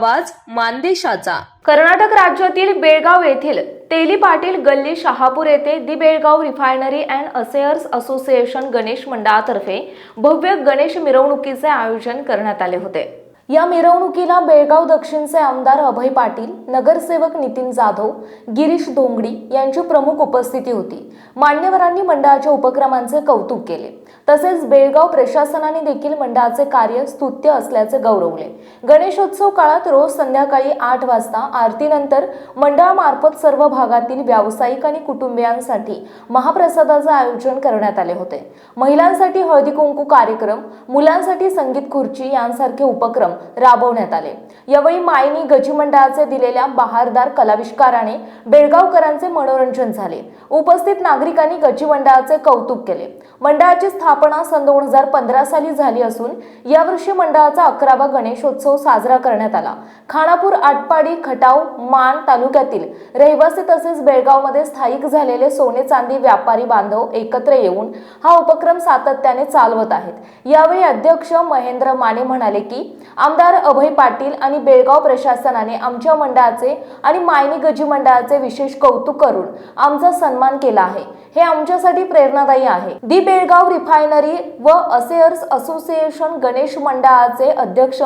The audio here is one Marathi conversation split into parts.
आवाज मानदेशाचा. कर्नाटक राज्यातील बेळगाव येथील तेली पाटील गल्ली शहापूर येथे the Belgaum refinery and assayers association Ganesh मंडळातर्फे भव्य गणेश मिरवणुकीचे आयोजन करण्यात आले होते. या मिरवणुकीला बेळगाव दक्षिणचे आमदार अभय पाटील नगरसेवक नितीन जाधव गिरीश धोंगडी यांची प्रमुख उपस्थिती होती. मान्यवरांनी मंडळाच्या उपक्रमांचे कौतुक केले. तसेच बेळगाव प्रशासनाने देखील मंडळाचे कार्य स्तुत्य असल्याचे गौरवले. गणेशोत्सव काळात रोज संध्याकाळी आठ वाजता आरतीनंतर मंडळामार्फत सर्व भागातील व्यावसायिक आणि कुटुंबियांसाठी महाप्रसादाचे आयोजन करण्यात आले होते. महिलांसाठी हळदी कुंकू कार्यक्रम मुलांसाठी संगीत खुर्ची यांसारखे उपक्रम राबवण्यात आले. यावेळी मायनी गजी मंडळाचे दिलेल्या बहारदार कलाविष्काराने बेळगावकरांचे मनोरंजन झाले. उपस्थित नागरिकांनी गजी मंडळाचे कौतुक केले. मंडळाची स्थापना सन दोन हजार पंधरा साली झाली असून यावर्षी मंडळाचा अकरावा गणेशोत्सव साजरा करण्यात आला. खानापूर आटपाडी खटाव मान तालुक्यातील रहिवासी तसेच बेळगावमध्ये स्थायिक झालेले सोने चांदी व्यापारी बांधव एकत्र येऊन हा उपक्रम सातत्याने चालवत आहेत. यावेळी अध्यक्ष महेंद्र माने म्हणाले की आमदार अभय पाटील आणि बेळगाव प्रशासनाने आमच्या मंडळाचे आणि मायनी गजी मंडळाचे विशेष कौतुक करून आमचा सन्मान केला आहे. हे आमच्यासाठी प्रेरणादायी आहे. दी बेळगाव रिफायनरी व असेअर्स असोसिएशन गणेश मंडळाचे अध्यक्ष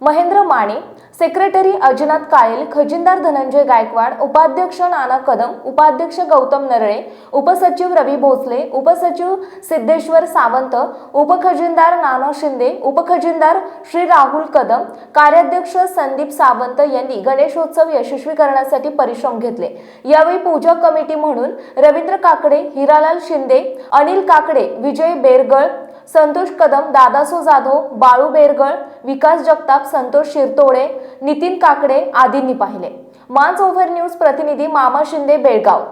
महेंद्र माने सेक्रेटरी अजिनाथ काळेल खजिनदार धनंजय गायकवाड उपाध्यक्ष नाना कदम उपाध्यक्ष गौतम नरळे उपसचिव रवी भोसले उपसचिव सिद्धेश्वर सावंत उपखजिनदार नाना शिंदे उपखजिनदार श्री राहुल कदम कार्याध्यक्ष संदीप सावंत यांनी गणेशोत्सव यशस्वी करण्यासाठी परिश्रम घेतले. यावेळी पूजा कमिटी म्हणून रवींद्र काकडे हिरालाल शिंदे अनिल काकडे विजय बेरगळ संतोष कदम दादासो जाधव बाळू बेरगळ विकास जगताप संतोष शिरतोडे नितीन काकडे आदींनी पाहिले. मांस ओव्हर न्यूज प्रतिनिधी मामा शिंदे बेळगाव.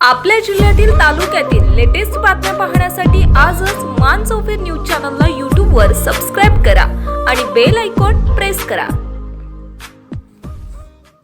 आपल्या जिल्ह्यातील तालुक्यातील लेटेस्ट बातम्या पाहण्यासाठी आजच मान चौफेर न्यूज चॅनलला यूट्यूबवर सबस्क्राईब करा आणि बेल आयकॉन प्रेस करा.